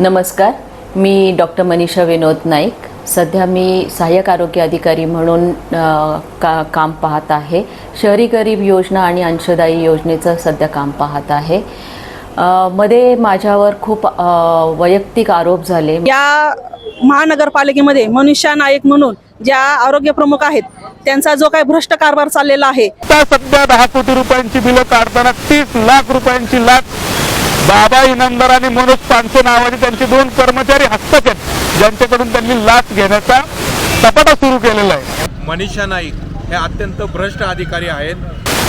नमस्कार. मी डॉक्टर मनीषा विनोद नाईक. सध्या मी सहाय्यक आरोग्य अधिकारी म्हणून का काम पाहत आहे. शहरी गरीब योजना आणि अंशदायी योजनेचं सध्या काम पाहत आहे. मध्ये माझ्यावर खूप वैयक्तिक आरोप झाले. या महानगरपालिकेमध्ये मनुष्या नाईक म्हणून ज्या आरोग्य प्रमुख आहेत त्यांचा जो काही भ्रष्ट कारभार चाललेला आहे. सध्या दहा कोटी रुपयांची बिलं काढताना तीस लाख रुपयांची लाच बाबा इनामदार आणि मनोज पानसे नावाचे त्यांचे दोन कर्मचारी हस्तक आहेत ज्यांच्याकडून त्यांनी लाच घेण्याचा सपाटा सुरू केलेला आहे. मनीषा नाईक हे अत्यंत भ्रष्ट अधिकारी आहेत.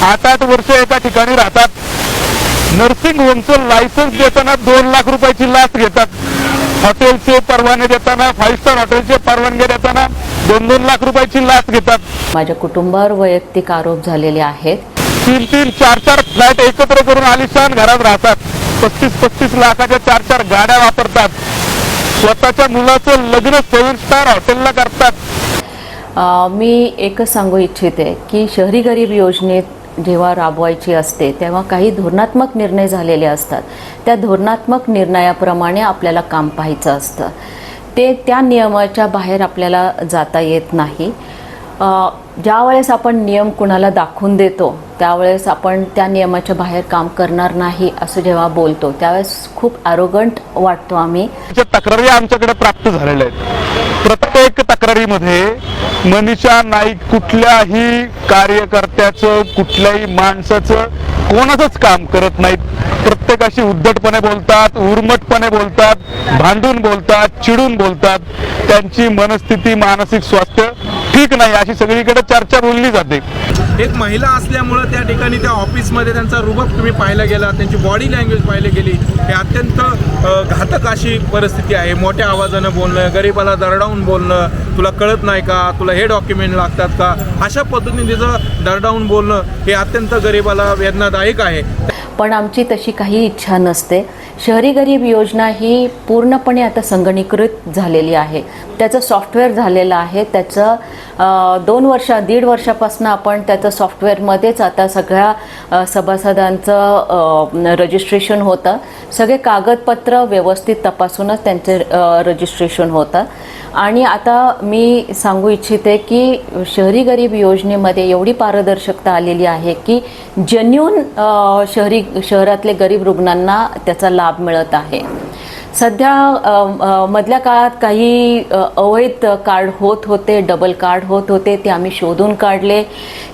आठ आठ वर्ष एका ठिकाणी राहतात. नर्सिंग होमचं लायसन्स देताना दोन लाख रुपयाची लाच घेतात. हॉटेलचे परवाने देताना फाईव्ह स्टार हॉटेलचे परवानगी देताना दोन दोन लाख रुपयाची लाच घेतात. माझ्या कुटुंबावर वैयक्तिक आरोप झालेले आहेत. तीन तीन चार चार फ्लॅट एकत्र करून आलिशान घरात राहतात. पस्तीस पस्तीस लाखाच्या चार चार गाड्या वापरतात. स्वतःच्या मुलाचं लग्न सेव्हन स्टार हॉटेलला करतात. मी एकच सांगू इच्छिते की शहरी गरीब योजनेत जेव्हा राबवायची असते तेव्हा काही धोरणात्मक निर्णय झालेले असतात. त्या धोरणात्मक निर्णयाप्रमाणे आपल्याला काम पाहायचं असतं. ते त्या नियमाच्या बाहेर आपल्याला जाता येत नाही. ज्या ज्यावेळेस आपण नियम कुणाला दाखवून देतो त्यावेळेस आपण त्या नियमाच्या बाहेर काम करणार नाही असं जेव्हा बोलतो त्यावेळेस खूप अरोगंट वाटतो आम्ही. तक्रारी आमच्याकडे प्राप्त झालेल्या आहेत प्रत्येक तक्रारीमध्ये मनीषा नाईक कुठल्याही कार्यकर्त्याचं कुठल्याही माणसाचं कोणाचंच काम करत नाहीत. प्रत्येकाशी उद्धटपणे बोलतात उर्मटपणे बोलतात भांडून बोलतात चिडून बोलतात. त्यांची मनस्थिती मानसिक स्वास्थ्य ठीक नाही अशी सगळीकडे चर्चा बोलली जाते. एक महिला असल्यामुळं त्या ठिकाणी त्या ऑफिसमध्ये त्यांचा रुबक तुम्ही पाहायला गेला त्यांची बॉडी लँग्वेज पाहिली गेली. हे अत्यंत घातक अशी परिस्थिती आहे. मोठ्या आवाजानं बोलणं गरीबाला दरडावून बोलणं तुला कळत नाही का? तुला हे डॉक्युमेंट लागतात का? अशा पद्धतीने तिचं दरडावून बोलणं हे अत्यंत गरीबाला वेदनादायक आहे. पण आमची तशी काही इच्छा नसते. शहरी गरीब योजना ही पूर्णपणे आता संगणीकृत झालेली आहे. त्याचं सॉफ्टवेअर झालेलं आहे. त्याचं दोन वर्ष दीड वर्षापासून आपण त्याचं सॉफ्टवेअरमध्येच आता सगळ्या सभासदांचं रजिस्ट्रेशन होतं. सगळे कागदपत्र व्यवस्थित तपासूनच त्यांचे रजिस्ट्रेशन होतं. आणि आता मी सांगू इच्छिते की शहरी गरीब योजनेमध्ये एवढी पारदर्शकता आलेली आहे की जेन्युन शहरी शहरातले गरीब रुग्णांना त्याचा लाभ लाभ मिळत आहे. सध्या मधल्या काळात काही अवैध कार्ड होत होते डबल कार्ड होत होते ते आम्ही शोधून काढले.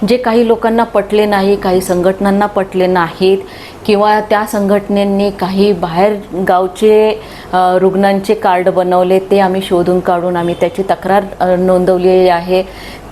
जे काही लोकांना पटले नाही काही संघटनांना पटले नाहीत किंवा त्या संघटनेंनी काही बाहेर गावचे रुग्णांचे कार्ड बनवले ते आम्ही शोधून काढून आम्ही त्याची तक्रार नोंदवलेली आहे.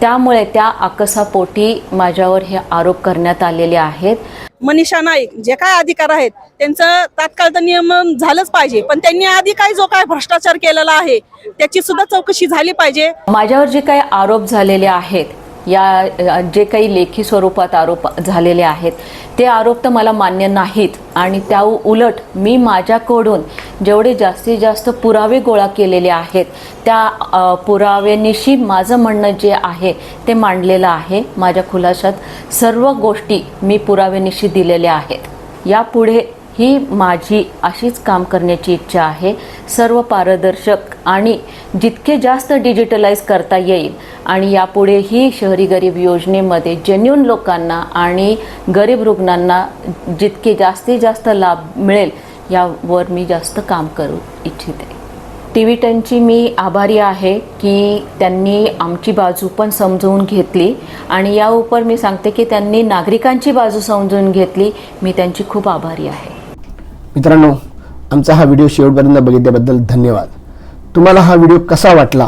त्यामुळे त्या आकसापोटी माझ्यावर हे आरोप करण्यात आलेले आहेत. मनीषा नाईक जे काय अधिकार आहेत त्यांचं तात्काळ तर नियमन झालंच पाहिजे. पण त्यांनी आधी काय जो काय भ्रष्टाचार केलेला आहे त्याची सुद्धा चौकशी झाली पाहिजे. माझ्यावर जे काही आरोप झालेले आहेत या जे काही लेखी स्वरूपात आरोप झालेले आहेत ते आरोप तर मला मान्य नाहीत. आणि त्या उलट मी माझ्याकडून जेवढे जास्तीत जास्त पुरावे गोळा केलेले आहेत त्या पुराव्यानिशी माझं म्हणणं जे आहे ते मांडलेलं आहे. माझ्या खुलाशात सर्व गोष्टी मी पुराव्यानिशी दिलेल्या आहेत. यापुढे ही माझी अशीच काम करण्याची इच्छा आहे. सर्व पारदर्शक आणि जितके जास्त डिजिटलाइज करता येईल आणि यापुढे ही शहरी गरीब योजनेमध्ये जेन्युन लोकांना आणि गरीब रुग्णांना जितके जास्तीत जास्त लाभ मिळेल यावर मी जास्त काम करू इच्छिते. टी व्ही टेनची मी आभारी आहे की त्यांनी आमची बाजू पण समजवून घेतली आणि या उपर मी सांगते की त्यांनी नागरिकांची बाजू समजून घेतली. मी त्यांची खूप आभारी आहे. मित्रांनो आमचा हा व्हिडिओ शेवटपर्यंत बघितल्याबद्दल धन्यवाद. तुम्हाला हा व्हिडिओ कसा वाटला?